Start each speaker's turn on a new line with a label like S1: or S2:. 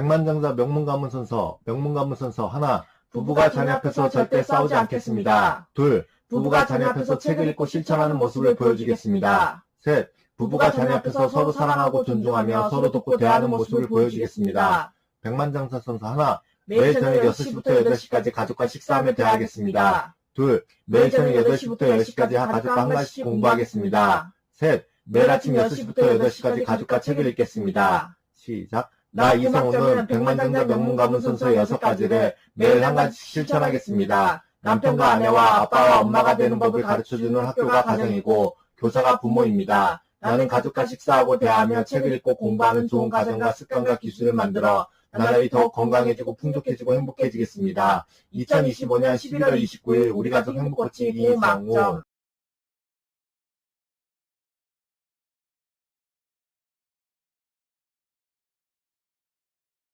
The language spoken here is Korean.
S1: 백만장자 명문가문선서, 명문가문선서 하나, 부부가 자녀 앞에서 절대 싸우지 않겠습니다. 둘, 부부가 자녀 앞에서 책을 읽고 실천하는 모습을 보여주겠습니다. 셋, 부부가 자녀 앞에서 서로 사랑하고 존중하며 서로 돕고 대하는 모습을 보여주겠습니다. 백만장자 선서 하나, 매일 저녁 6시부터 8시까지 가족과 식사하며 대하겠습니다. 둘, 매일 저녁 8시부터 10시까지 가족과 한 가지씩 공부하겠습니다. 셋, 매일 아침 6시부터 8시까지 가족과 책을 읽겠습니다. 시작. 나 이성우는 백만장자 명문가문 순서 6가지를 매일 한 가지씩 실천하겠습니다. 남편과 아내와 아빠와 엄마가 되는 법을 가르쳐주는 학교가 가정이고 교사가 부모입니다. 나는 가족과 식사하고 대하며 책을 읽고 공부하는 좋은 가정과 습관과 기술을 만들어 나날이 더 건강해지고 풍족해지고 행복해지겠습니다. 2025년 11월 29일 우리 가족 행복 고치기 이성우